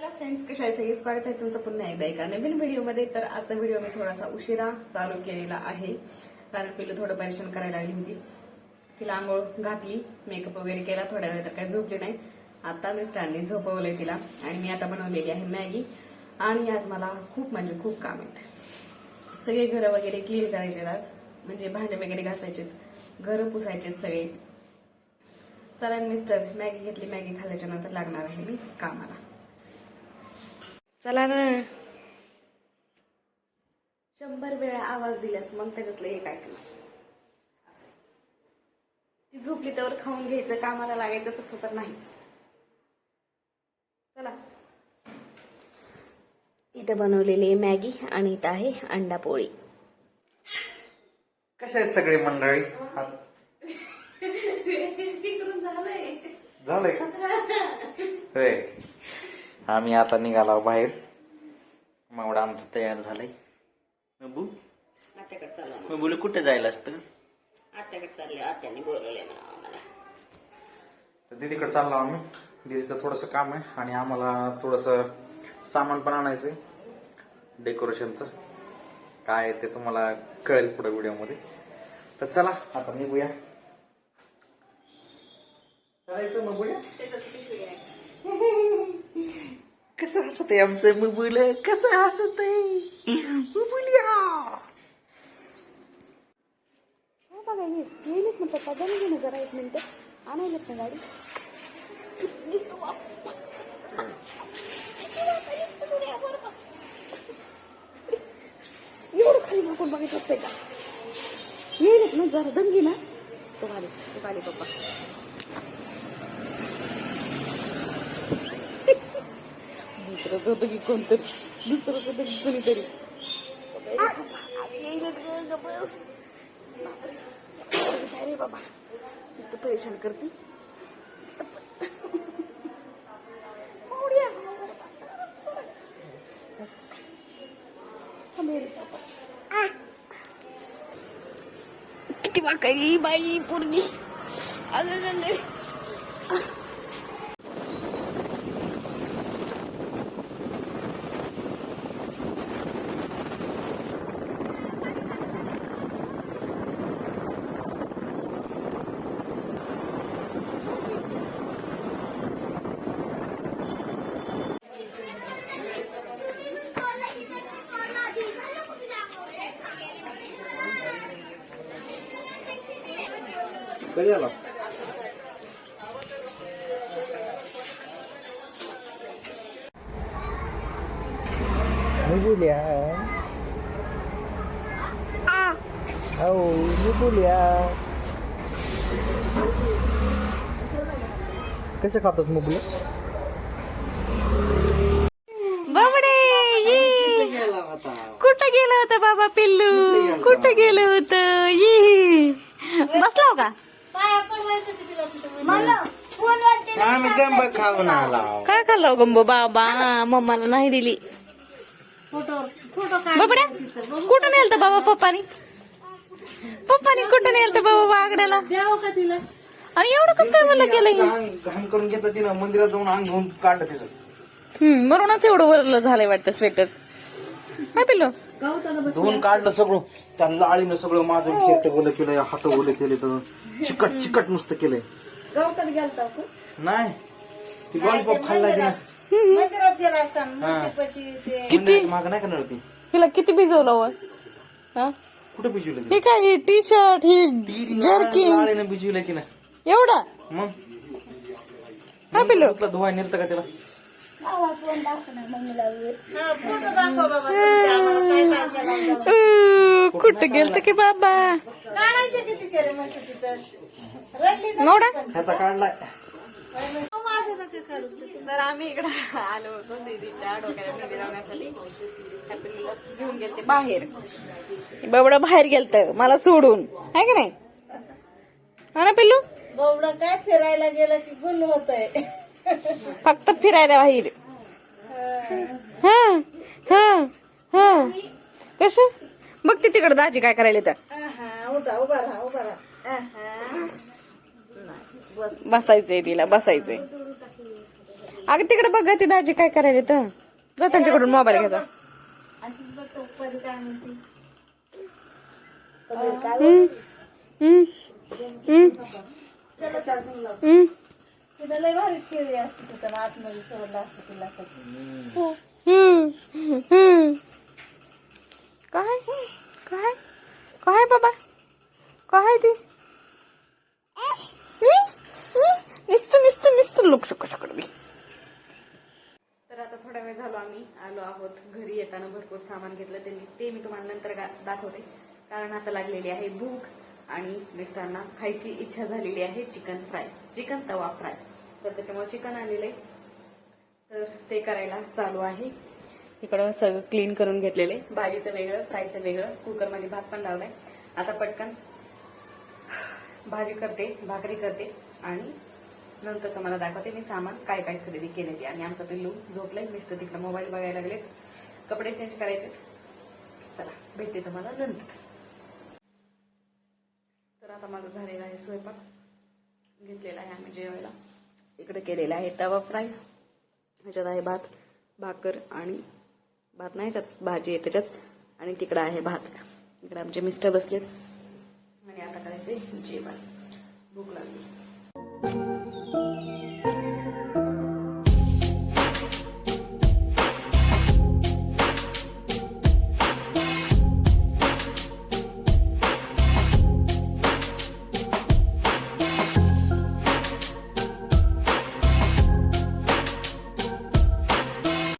Hello friends कशा आहे? सगळे स्वागत आहे तुमचं पुन्हा एकदा एका नवीन व्हिडिओमध्ये. तर आजचा व्हिडिओ मी थोडासा उशिरा चालू केलेला आहे. कारण पिल्लू थोडं परेशान करायला लागली होती. तिला आंघोळ घातली मेकअप वगैरे केला थोड्या वेळ तर काही झोपली नाही. आता मी स्टँडने झोपवलंय तिला. आणि मी आता बनवलेली आहे मॅगी. आणि आज मला खूप म्हणजे खूप काम आहेत. सगळे घरं वगैरे क्लीन करायचे आज. म्हणजे भांडे वगैरे घासायचेत. घरं पुसायचेत सगळे. चला मिस्टर मॅगी घेतली. मॅगी खाल्ल्याच्या नंतर लागणार आहे मी कामाला. चला ना. शंभर वेळा आवाज दिल्यास मग त्याच्यातलं एक ऐकणार असं. ती झोपली त्यावर खाऊन घ्यायचं कामाला लागायचं तसं तर नाहीच. चला. इथं बनवलेली आहे मॅगी आणि इथं आहे अंडा पोळी. कसे आहेत सगळे मंडळी? झालंय का? होय. आम्ही आता निघालो बाहेर. मग आमचं तयार झालंय. बबू आत्याकडे चालला बबूला कुठे जायला असतं? आत्याकडे चालले आत्याने बोलवले म्हणा आम्हाला. तर दीदीकडे चाललो आम्ही. दीदीचं थोडंसं काम आहे आणि आम्हाला थोडंसं सामान पण आणायचंय. डेकोरेशनचं. काय आहे ते तुम्हाला कळेल पुढे व्हिडिओमध्ये. तर चला आता निघूया. चालायचं मग बोलूया त्याच्यात पिशवी आहे कसं हसत आमचं मुबुल. कसं हसत आहे मुबुलिया. हो बघा हे गेलेत ना पप्पा दम गेले जरा एक मिनिट. आणायलेत ना गाडी. एवढं खाली मागून बघित असते का? येईल ना जरा दंगी ना. तो आले तो आले पप्पा. दुसरंच होतं की कोणतरी दुसरं होतं की कोणीतरी येईलच ग रे बाबा नुसतं परेशान करते किती वाकायली बाई पूर्णी अगं गंगे. कधी आला मुबुलिया हो मुबुलिया कसे खातात मुबुले बाबडे ये. कुठं गेलं होतं बाबा पिल्लू? कुठं गेलं होतं? ये. बसला हो का? आम्ही खाऊन आला. काय खाल्लं गंबो बाबा? मम्माला नाही दिली. बाबड्या कुठं नेलत बाबा पप्पानी? पप्पानी कुठं नेलत बाबा बागड्याला? आणि एवढं कसं काय मला केलं हे? घाण करून घेतात तिनं. मंदिरात जाऊन अंग धुवून काढलं तिचं. हम्म म्हणूनच एवढं वरलं झालंय वाटतं स्वेटर काय पिल्लू? धुवून काढलं सगळं. त्या लाळीनं सगळं माझं शर्ट ओलं केलं हात ओले केले तर. चिकट चिकट नुसतं केलंय. नाही. ती लॉलीपॉप खाल्ला मंदिरात गेला असताना हा. ते किती? माग नाही करणार ती हिला किती भिजवलं व हा? कुठे बिजवलं हे काय ही टी शर्ट ही ती जर्किन? लाळीनं बिजवलं की ना एवढा? मग? काय पिल्लू? तुला धुवाय नेलतं का हा, फोटो दाखव बाबा तुमचे आम्हाला काय कुठं गेलत की बाबा? काढायचे किती चेहरे मस्त तिथं रडली ना नोडा? ह्याचा काढलाय. अहो, माझं नका काढू तर आम्ही इकडं आलो होतो दीदीच्या डोक्याला मेहंदी लावण्यासाठी. हॅपीला घेऊन गेलते बाहेर. बाबडा बाहेर गेलत मला सोडून. आहे की नाही? हा ना पिल्लू? बावडा काय फिरायला गेलं की गुल होतय. फक्त फिरायला बाहेर. हा हा हा. कस? बघ ते तिकडे दाजी काय करायला तर बसायचंय तिला बसायचंय. अगं तिकडे बघ ती दाजी काय करायला तर जा. त्यांच्याकडून मोबाईल घ्यायचा बघतो हम्म. हम्म. हम्म. हम्म. तिला लय भारी खेळली असते तिथं आतमध्ये सोडलं असतं तिला तर. हम्म. हम्म. काय? काय? काय बाबा? काय ती? नुसतं नुसतं नुसतं लोक शकत मी तर आता थोडा वेळ झालो आम्ही. आलो आहोत घरी येताना भरपूर सामान घेतलं. त्यांनी ते मी तुम्हाला नंतर गा- दाखवते. कारण आता लागलेली आहे भूक आणि मिस्टरांना खायची इच्छा झालेली आहे chicken fry. Chicken tawa fry. तर त्याच्यामुळे चिकन आलेलं आहे. तर ते करायला चालू आहे. इकडं सगळं क्लीन करून घेतलेले भाजीचं वेगळं फ्रायचं वेगळं. कुकरमध्ये भात पण लावलाय. आता पटकन भाजी करते भाकरी करते. आणि नंतर तुम्हाला दाखवते मी सामान काय काय खरेदी केले ते आणि आमचं पिल्लू झोपलंय. मिस्टर तिकडे मोबाईल बघायला लागले कपडे चेंज करायचे. चला भेटते तुम्हाला नंतर. तर आता माझं झालेला आहे स्वयंपाक. घेतलेला आहे आम्ही जेवायला. इकडे केलेला आहे तवा फ्राय. ह्याच्यात आहे भात भाकर आणि भात नाही त्यात भाजी आहे त्याच्यात. आणि तिकडं आहे भात. इकडे आमचे मिस्टर बसलेत. आणि आता करायचे जेवण. भूक लागली.